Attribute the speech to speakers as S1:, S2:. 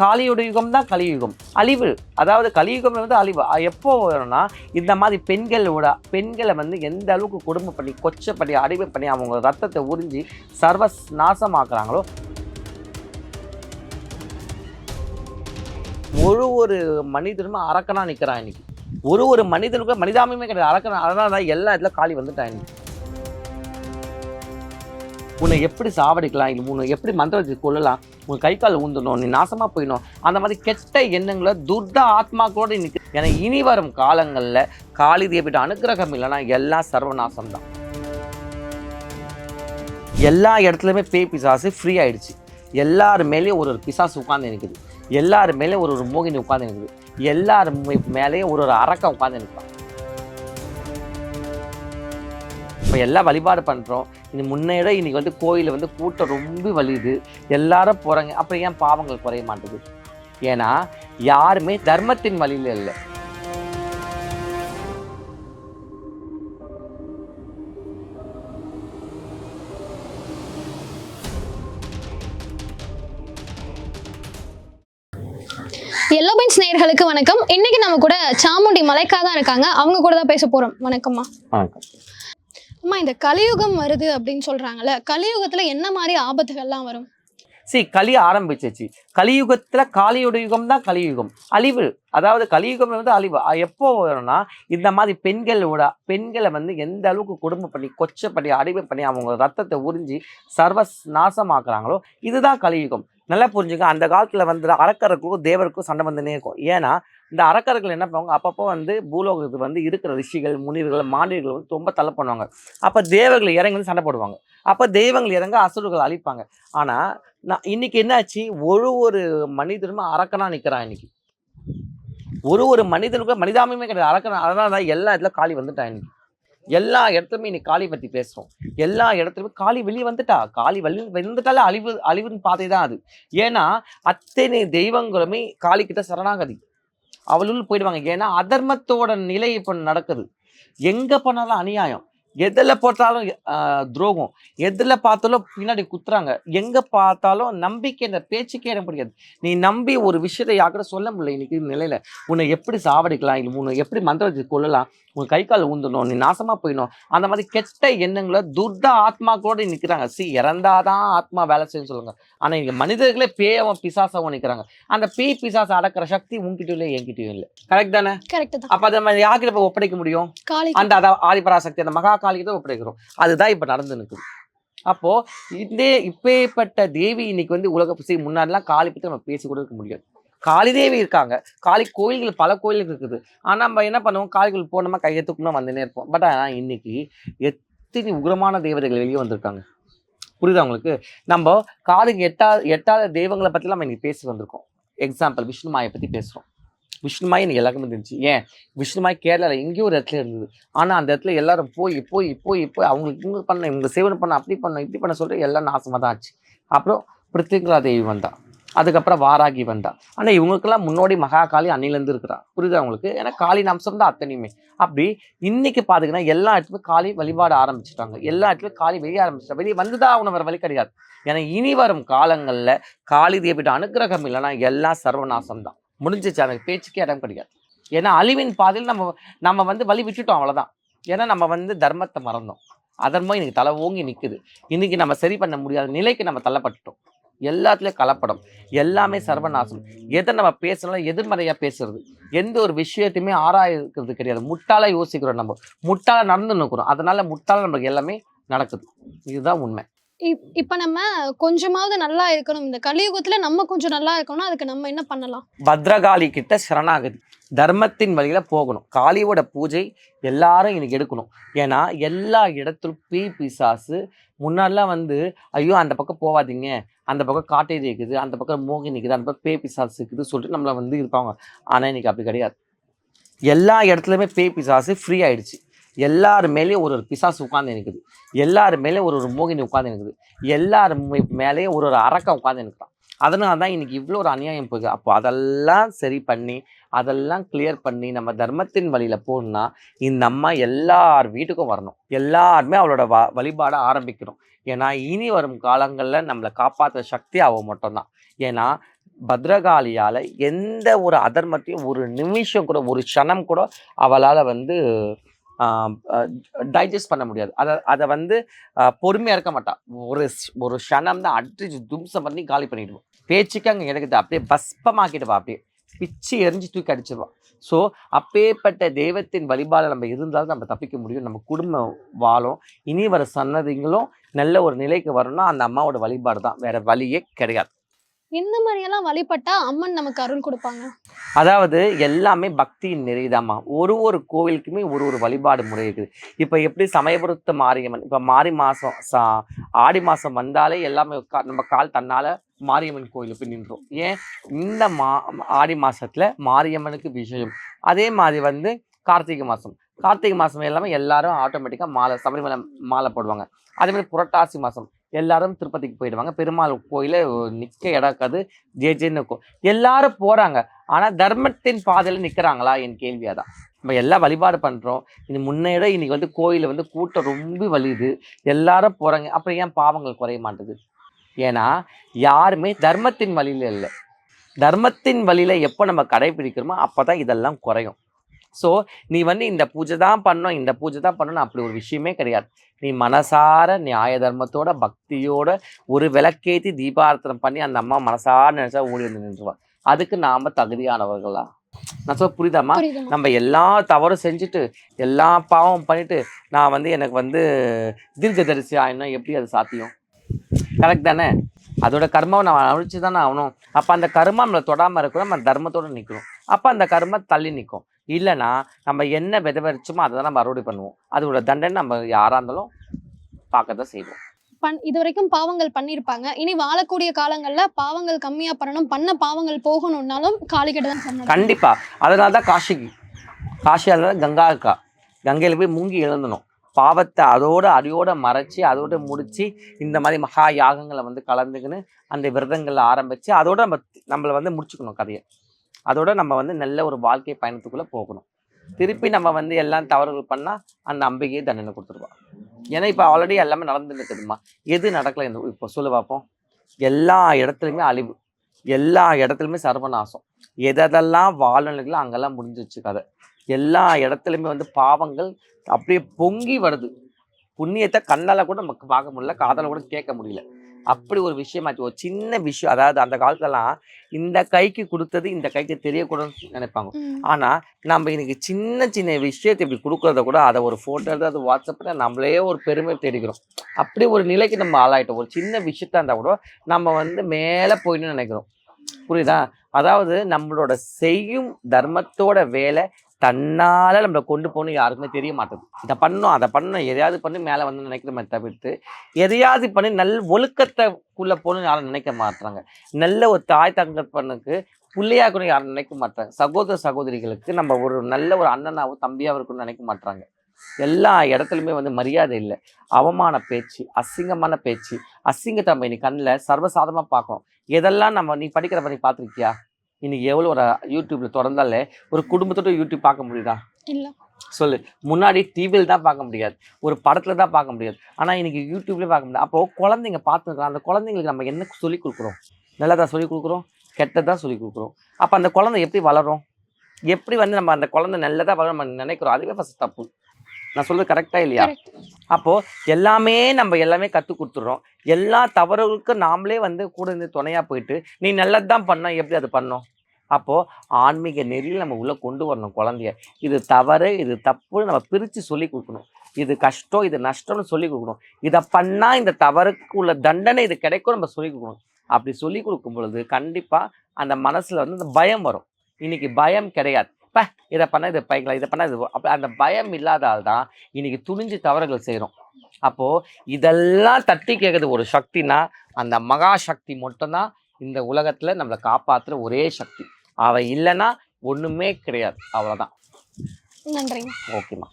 S1: காலியுட யுகம் தான் கலியுகம். அழிவு. அதாவது கலியுகம் வந்து அழிவு. எப்போ வரும்னா இந்த மாதிரி பெண்களோட பெண்களை வந்து எந்த அளவுக்கு கொடுமை பண்ணி கொச்சை பண்ணி அடிமை பண்ணி அவங்க ரத்தத்தை உறிஞ்சி சர்வ நாசமாக்குறாங்களோ ஒரு ஒரு மனிதனும் அரக்கனா நிற்கிறான் இன்னைக்கு. ஒரு ஒரு மனிதனுக்கும் மனிதாமையுமே கிடையாது. அரக்கனா அதனால தான் எல்லா இடத்துல காலி வந்துட்டான் இன்னைக்கு. உன்னை எப்படி சாவடிக்கலாம்? இல்லை உன்னை எப்படி மந்திரத்தை கொள்ளலாம் உன் கை கால் ஊந்தணும் நீ நாசமாக போயிடணும். அந்த மாதிரி கெட்ட எண்ணங்களை துர்த ஆத்மாக்களோட இன்னைக்கு ஏன்னா இனி வரும் காலங்களில் காளி தேவிட்ட அனுகிரகம் இல்லைன்னா எல்லாம் சர்வநாசம் தான் எல்லா இடத்துலையுமே பேய் பிசாசு ஃப்ரீ ஆயிடுச்சு. எல்லார் மேலேயும் ஒரு ஒரு பிசாசு உட்காந்து நிற்குது எல்லார் மேலேயும் ஒரு ஒரு மோகினி உட்காந்து நிற்குது எல்லார் மேலேயும் ஒரு ஒரு அரக்கம் உட்காந்து நிற்கிறான் இப்போ எல்லாம் வழிபாடு பண்ணுறோம் இது முன்னேற இன்னைக்கு வந்து கோயிலில் வந்து கூட்டம் ரொம்ப வலியுது. எல்லாரும் போகிறாங்க அப்புறம் ஏன் பாவங்கள் குறைய மாட்டேது ஏன்னா யாருமே தர்மத்தின் வழியில இல்லை.
S2: எல்லோ பென்ஸ் நேயர்களுக்கு வணக்கம். இன்னைக்கு நம்ம கூட சாமுண்டி மலைக்கா தான் இருக்காங்க. அவங்க கூட தான் பேச போறோம். வணக்கம்மா.
S1: வணக்கம்.
S2: அம்மா இந்த கலியுகம் வருது அப்படின்னு சொல்றாங்கல்ல கலியுகத்துல என்ன மாதிரி ஆபத்துகள்லாம் வரும்?
S1: சரி கலி ஆரம்பிச்சிச்சு கலியுகத்துல காலியுட யுகம் தான் கலியுகம். அழிவு. அதாவது கலியுகம் வந்து அழிவு. எப்போ வரும்னா இந்த மாதிரி பெண்களோட பெண்களை வந்து எந்த அளவுக்கு கொடுமை பண்ணி கொச்சை பண்ணி அடிமை பண்ணி அவங்க ரத்தத்தை உறிஞ்சி சர்வ நாசமாக்குறாங்களோ இதுதான் கலியுகம். நல்லா புரிஞ்சுங்க அந்த காலத்துல வந்து அரக்கருக்கும் தேவருக்கும் சண்டை வந்துனே இருக்கும். ஏன்னா இந்த அரக்கர்கள் என்ன பண்ணுவாங்க? அப்பப்போ வந்து பூலோகத்துக்கு வந்து இருக்கிற ரிஷிகள் முனிவர்கள் மாநிலர்கள் வந்து ரொம்ப தலை பண்ணுவாங்க. அப்போ தேவர்கள் இறங்கி வந்து சண்டை போடுவாங்க. அப்போ தெய்வங்கள் இறங்க அசுரர்கள் அழிப்பாங்க. ஆனால் நான் இன்னைக்கு என்னாச்சு? ஒரு ஒரு மனிதனும் அரக்கனா நிற்கிறான் இன்னைக்கு. ஒரு ஒரு மனிதனுக்கும் மனிதாமையுமே கிடையாது. அரக்கனா அதனால தான் எல்லா இடத்துல காளி வந்துட்டான் இன்னைக்கு. எல்லா இடத்துலையுமே இன்னைக்கு காளி பற்றி பேசுகிறோம் எல்லா இடத்துலையுமே காளி வெளியே வந்துட்டா. காளி வெளி வந்துட்டாலே அழிவு அழிவின் பாதை தான் அது. ஏன்னா அத்தனை தெய்வங்களுமே காளி கிட்ட சரணாகதி. அவளுள் போயிடுவாங்க. ஏன்னா அதர்மத்தோட நிலை இப்போ நடக்குது. எங்கே போனாலும் அநியாயம். எதில் போட்டாலும் துரோகம். எதில் பார்த்தாலும் பின்னாடி குத்துறாங்க. எங்கே பார்த்தாலும் நம்பிக்கை இந்த பேச்சுக்கே இடம் முடியாது நீ நம்பி ஒரு விஷயத்தை யார்கிட்ட சொல்ல முடியல இன்னைக்கு நிலையில்? உன்னை எப்படி சாவடிக்கலாம்? இல்லை உன்னை எப்படி மந்திரத்தை கொள்ளலாம் உன் கை கால் ஊந்தணும் நீ நாசமா போயிடணும். அந்த மாதிரி கெட்ட எண்ணங்களை துர்த ஆத்மாக்களோட நிற்கிறாங்க சி இறந்தாதான் ஆத்மா வேலை செய்யும் சொல்லுங்க. ஆனால் இங்கே மனிதர்களே பேயவும் பிசாசாவும் நிற்கிறாங்க அந்த பேய் பிசாசை அடக்கிற சக்தி உன்கிட்டயும் இல்லை என்கிட்டயும் இல்லை. கரெக்ட் தானே?
S2: கரெக்ட்
S1: அப்போ அதை நம்ம யார்கிட்ட போய் ஒப்படைக்க முடியும்? அந்த அதான் ஆதிபராசக்தி அந்த மகா காளிக்கு தான் ஒப்படைக்கிறோம். அதுதான் இப்போ நடந்து நிற்குது அப்போ இந்த இப்பேற்பட்ட தேவி இன்னைக்கு வந்து உலக முன்னாடிலாம் காளி பற்றி நம்ம பேசி கூட இருக்க முடியாது. காளிதேவி இருக்காங்க. காளி கோயில்கள் பல கோயில்கள் இருக்குது. ஆனால் நம்ம என்ன பண்ணுவோம்? காளிகள் போனோமா கையை வந்துனே இருப்போம். பட் ஆனால் இன்னைக்கு எத்தனை உக்ரமான தேவதைகள் வெளியே வந்திருக்காங்க? புரியுதா உங்களுக்கு? நம்ம காதுக்கு எட்டாத எட்டாத தெய்வங்களை பற்றிலாம் நம்ம இன்னைக்கு பேசி வந்திருக்கோம். எக்ஸாம்பிள் விஷ்ணுமாயை பற்றி பேசுகிறோம் விஷ்ணுமாய் எனக்கு எல்லாருக்குமே தெரிஞ்சு. ஏன்? விஷ்ணுமாய் கேரளாவில் எங்கேயோ ஒரு இடத்துல இருந்தது. ஆனால் அந்த இடத்துல எல்லாரும் போய் போய் போய் போய் அவங்களுக்கு இவங்க பண்ண இவங்க சேவனை பண்ண அப்படி பண்ண இப்படி பண்ண சொல்லிட்டு எல்லாம் நாசமாக தான் ஆச்சு. அப்புறம் பிருத்திகலா தேவி வந்தான் அதுக்கப்புறம் வாராகி வந்தா. ஆனால் இவங்களுக்கெல்லாம் முன்னோடி மகாகாளி அன்னிலேருந்து இருக்கிறா புரியுதா உங்களுக்கு? ஏன்னா காளியின் அம்சம் தான் அத்தனையுமே. அப்படி இன்னைக்கு பார்த்தீங்கன்னா எல்லா இடத்துலையும் காளி வழிபாட ஆரம்பிச்சிட்டாங்க. எல்லா இடத்துலையும் காளி வெளியே ஆரம்பிச்சிட்டா வெளியே வந்துதான் அவங்க வர வழி கிடையாது. ஏன்னா இனி வரும் காலங்களில் காளி தேவிட்ட அனுக்கிரகம் இல்லைன்னா எல்லாம் சர்வநாசம் தான். முடிஞ்சிச்சு. அந்த பேச்சுக்கே இடம் கிடையாது. ஏன்னா அழிவின் பாதையில் நம்ம நம்ம வந்து வழி விட்டுட்டோம் அவ்வளோதான் ஏன்னா நம்ம வந்து தர்மத்தை மறந்தோம். அதன்மோ இன்னைக்கு தலை ஓங்கி நிற்குது இன்னைக்கு நம்ம சரி பண்ண முடியாத நிலைக்கு நம்ம தள்ளப்பட்டுட்டோம். எல்லாத்துலேயும் கலப்படம். எல்லாமே சர்வநாசம். எதை நம்ம பேசணும் எதிர்மறையாக பேசுறது. எந்த ஒரு விஷயத்தையுமே ஆராயிருக்கிறது கிடையாது. முட்டாளாக யோசிக்கிறோம் நம்ம. முட்டாளாக நடந்து நிற்கிறோம் அதனால முட்டாளாக நமக்கு எல்லாமே நடக்குது. இதுதான் உண்மை.
S2: இப்ப நம்ம கொஞ்சமாவது நல்லா இருக்கணும். இந்த கலியுகத்துல நம்ம கொஞ்சம் நல்லா இருக்கணும்னா அதுக்கு நம்ம என்ன பண்ணலாம்?
S1: பத்ரகாளி கிட்ட சரணாகதி. தர்மத்தின் வழியில போகணும். காளியோட பூஜை எல்லாரும் இன்னைக்கு எடுக்கணும். ஏன்னா எல்லா இடத்துலும் பீ பிசாசு முன்னாடிலாம் வந்து ஐயோ அந்த பக்கம் போகாதீங்க அந்த பக்கம் காட்டேரி இருக்குது அந்த பக்கம் மோகினி இருக்குது அந்த பக்கம் பே பிசாசு இருக்குது சொல்லிட்டு நம்மளை வந்து இருப்பாங்க. ஆனால் இன்னைக்கு அப்படி கிடையாது. எல்லா இடத்துலையுமே பே பிசாசு ஃப்ரீ ஆயிடுச்சு. எல்லார் மேலேயும் ஒரு ஒரு பிசாசு உட்காந்து நிற்குது எல்லார் மேலேயும் ஒரு ஒரு மோகினி உட்காந்து நிற்குது எல்லார் மேலேயும் ஒரு ஒரு அரக்கம் உட்காந்து நிற்கிறான் அதனால தான் இன்னைக்கு இவ்வளோ ஒரு அநியாயம் போகுது. அப்போ அதெல்லாம் சரி பண்ணி அதெல்லாம் கிளியர் பண்ணி நம்ம தர்மத்தின் வழியில் போகணும்னா இந்த அம்மா எல்லார் வீட்டுக்கும் வரணும். எல்லாருமே அவளோட வ வழிபாட ஆரம்பிக்கணும். ஏன்னா இனி வரும் காலங்களில் நம்மளை காப்பாற்றுற சக்தி அவள் மட்டும்தான். ஏன்னா பத்ரகாளியால் எந்த ஒரு அதர்மத்தையும் ஒரு நிமிஷம் கூட ஒரு க்ஷணம் கூட அவளால் வந்து டைஜஸ்ட் பண்ண முடியாது. அதை அதை வந்து பொறுமையாக இருக்க மாட்டான். ஒரு ஒரு க்ஷணம் தான் அடிச்சு தும்சம் பண்ணி காலி பண்ணிடுவோம் பேச்சுக்கு அங்கே எனக்கு அப்படியே பஸ்பமாக்கிடுவா அப்படியே. பிச்சு எரிஞ்சு தூக்கி அடிச்சிடுவான் ஸோ அப்பேற்பட்ட தெய்வத்தின் வழிபாடு நம்ம இருந்தாலும் நம்ம தப்பிக்க முடியும். நம்ம குடும்பம் வாழும். இனி வர சன்னதிகளும் நல்ல ஒரு நிலைக்கு வரணும்னா அந்த அம்மாவோட வழிபாடு தான் வேற வழியே கிடையாது.
S2: இந்த மாதிரியெல்லாம் வழிபட்டா அம்மன் நமக்கு அருள் கொடுப்பாங்க.
S1: அதாவது எல்லாமே பக்தியின் நிறைதாம்மா ஒரு ஒரு கோவிலுக்குமே ஒரு ஒரு வழிபாடு முறை இருக்குது. இப்போ எப்படி சமயபுரத்து மாரியம்மன் இப்போ மாரி மாதம் சா ஆடி மாதம் வந்தாலே எல்லாமே நம்ம கால் தன்னால் மாரியம்மன் கோயிலுக்கு போய் நின்றோம். ஏன்? இந்த மா ஆடி மாதத்தில் மாரியம்மனுக்கு விஷயம் அதே மாதிரி வந்து கார்த்திகை மாதம் கார்த்திகை மாதம் எல்லாமே எல்லாரும் ஆட்டோமேட்டிக்காக மாலை சபரிமலை மாலை போடுவாங்க. அதே மாதிரி புரட்டாசி மாதம் எல்லாரும் திருப்பதிக்கு போயிடுவாங்க. பெருமாள் கோயில நிற்க இடக்காது ஜே ஜேன்னு இருக்கும். எல்லாரும் போறாங்க. ஆனா தர்மத்தின் பாதையில நிக்கிறாங்களா? என் கேள்வியாக தான் நம்ம எல்லாம் வழிபாடு பண்றோம். இது முன்னேட இன்னைக்கு வந்து கோயில வந்து கூட்டம் ரொம்ப வலியுது. எல்லாரும் போறாங்க. அப்புறம் ஏன் பாவங்கள் குறைய மாட்டுது ஏன்னா யாருமே தர்மத்தின் வழியில இல்லை. தர்மத்தின் வழியில எப்போ நம்ம கடைபிடிக்கிறோமோ அப்பதான் இதெல்லாம் குறையும். ஸோ நீ வந்து இந்த பூஜை தான் பண்ணணும் இந்த பூஜை தான் பண்ணணும் அப்படி ஒரு விஷயமே கிடையாது. நீ மனசார நியாய தர்மத்தோட பக்தியோட ஒரு விளக்கேத்தி தீபார்த்தனம் பண்ணி அந்த அம்மா மனசார நினைச்சா ஓடி வந்து நின்றுவா அதுக்கு நாம தகுதியானவர்களா? நான் சொல்ல புரியுதாம்மா?
S2: புரியுதுமா
S1: நம்ம எல்லா தவறும் செஞ்சுட்டு எல்லா பாவம் பண்ணிட்டு நான் வந்து எனக்கு வந்து தீர்க்கதரிசி ஆயினா எப்படி அது சாத்தியம்? கரெக்ட் தானே? அதோட கர்மாவை நான் அழிச்சு தானே ஆகணும். அப்போ அந்த கர்மா நம்மளை தொடாமல் இருக்கிறோம் நம்ம தர்மத்தோட நிற்கணும் அப்போ அந்த கர்மா தள்ளி நிற்கும் இல்லைன்னா நம்ம என்ன விதவரிச்சோமோ அதை தான் நம்ம அறுவடை பண்ணுவோம். அதோட தண்டனை நம்ம யாராக இருந்தாலும் பார்க்க தான் செய்வோம்.
S2: பண் இது வரைக்கும் பாவங்கள் பண்ணியிருப்பாங்க. இனி வாழக்கூடிய காலங்கள்ல பாவங்கள் கம்மியா பண்ணணும் பண்ண பாவங்கள் போகணும்னாலும் காளிகிட்ட தான் சொன்னது
S1: கண்டிப்பா. அதனால தான் காஷிக்கு காஷியால தான் கங்கா இருக்கா. கங்கையில போய் மூங்கி எழுந்தணும். பாவத்தை அதோட அடியோட மறைச்சி அதோட முடிச்சு இந்த மாதிரி மகா யாகங்களை வந்து கலந்துக்கின்னு அந்த விரதங்களை ஆரம்பிச்சு அதோட நம்ம நம்மளை வந்து முடிச்சுக்கணும் கதையை. அதோட நம்ம வந்து நல்ல ஒரு வாழ்க்கை பயணத்துக்குள்ள போகணும். திருப்பி நம்ம வந்து எல்லாம் தவறுகள் பண்ணால் அந்த அம்பிகையே தண்டனை கொடுத்துருவா. ஏன்னா இப்போ ஆல்ரெடி எல்லாமே நடந்துட்டு இருக்குதுமா எது நடக்கலை இந்த இப்போ சொல்ல பார்ப்போம் எல்லா இடத்துலையுமே அழிவு. எல்லா இடத்துலையுமே சர்வநாசம். எதெல்லாம் வாழ்நிலைகளோ அங்கெல்லாம் முடிஞ்சிச்சு கதை. எல்லா இடத்துலையுமே வந்து பாவங்கள் அப்படியே பொங்கி வருது. புண்ணியத்தை கண்ணால் கூட நமக்கு பார்க்க முடியல காதலை கூட கேட்க முடியல. அப்படி ஒரு விஷயமாச்சு ஒரு சின்ன விஷயம். அதாவது அந்த காலத்துலலாம் இந்த கைக்கு கொடுத்தது இந்த கைக்கு தெரியக்கூடாதுன்னு நினைப்பாங்க.
S2: ம்.
S1: ஆனா நம்ம இன்னைக்கு சின்ன சின்ன விஷயத்தை இப்படி கொடுக்கறத கூட அதை ஒரு போட்டோ எடுத்து அது வாட்ஸ்அப்ல நம்மளே ஒரு பெருமை தேடிக்கிறோம். அப்படி ஒரு நிலைக்கு நம்ம ஆளாயிட்டோம். ஒரு சின்ன விஷயத்தா இருந்தா கூட நம்ம வந்து மேலே போயின்னு நினைக்கிறோம். புரியுதா? அதாவது நம்மளோட செய்யும் தர்மத்தோட வேலை தன்னால் நம்மளை கொண்டு போகணும் யாருக்குமே தெரிய மாட்டேது இதை பண்ணும் அதை பண்ணோம் எதையாவது பண்ணி மேலே வந்து நினைக்கிறோமே தவிர்த்து எதையாவது பண்ணி நல் ஒழுக்கத்தைக்குள்ளே போகணும்னு யாரும் நினைக்க மாட்டாங்க நல்ல ஒரு தாய் தங்கப்பனுக்கு பிள்ளையாக கூட யாரும் நினைக்க மாட்டாங்க சகோதர சகோதரிகளுக்கு நம்ம ஒரு நல்ல ஒரு அண்ணனாவோ தம்பியாகவும் இருக்குன்னு நினைக்க மாட்டாங்க எல்லா இடத்துலையுமே வந்து மரியாதை இல்லை. அவமான பேச்சு அசிங்கமான பேச்சு அசிங்கத்தை நீ கண்ணில் சர்வசாதமாக பார்க்கணும். எதெல்லாம் நம்ம நீ படிக்கிற பண்ணி பார்த்துருக்கியா? இன்னைக்கு எவ்வளோ ஒரு யூடியூப்ல திறந்தாலே ஒரு குடும்பத்தோட யூடியூப் பார்க்க முடியுதா?
S2: இல்ல.
S1: சொல்லு. முன்னாடி டிவியில் தான் பார்க்க முடியாது. ஒரு படத்துல தான் பார்க்க முடியாது. ஆனால் இன்னைக்கு யூடியூப்லேயே பார்க்க முடியாது. அப்போ குழந்தைங்க பார்த்துருக்கலாம். அந்த குழந்தைங்களுக்கு நம்ம என்ன சொல்லி கொடுக்குறோம்? நல்லதா சொல்லி கொடுக்குறோம்? கெட்டதா சொல்லி கொடுக்குறோம்? அப்போ அந்த குழந்தை எப்படி வளரும்? எப்படி வந்து நம்ம அந்த குழந்தை நல்லதா வளரும் நம்ம நினைக்கிறோம்? அதுவே ஃபஸ்ட் தப்பு. நான் சொல்றது கரெக்டா இல்லையா. அப்போ எல்லாமே நம்ம எல்லாமே கற்றுக் கொடுத்துட்றோம். எல்லா தவறுகளுக்கும் நாமளே வந்து கூட இருந்து துணையா போயிட்டு நீ நல்லது தான் பண்ண எப்படி அது பண்ணோம் அப்போ ஆன்மீக நெறியில் நம்ம உள்ள கொண்டு வரணும் குழந்தைய. இது தவறு இது தப்புன்னு நம்ம பிரித்து சொல்லி கொடுக்கணும். இது கஷ்டம் இது நஷ்டம்னு சொல்லி கொடுக்கணும். இதை பண்ணா இந்த தவறுக்கு உள்ள தண்டனை இது கிடைக்கும் நம்ம சொல்லி கொடுக்கணும். அப்படி சொல்லி கொடுக்கும் பொழுது கண்டிப்பா அந்த மனசுல வந்து அந்த பயம் வரும். இன்னைக்கு பயம் கிடையாது. ப இதை பண்ண இதை பைக்கலாம் இதை பண்ண இது அப்போ அந்த பயம் இல்லாதால் தான் இன்னைக்கு துணிஞ்சு தவறுகள் செய்கிறோம் அப்போ இதெல்லாம் தட்டி கேட்குறது ஒரு சக்தினா அந்த மகா சக்தி மட்டும்தான் இந்த உலகத்துல நம்மளை காப்பாத்துற ஒரே சக்தி. அவ இல்லைன்னா ஒண்ணுமே கிடையாது. அவ்வளவுதான்.
S2: நன்றிங்க.
S1: ஓகேம்மா.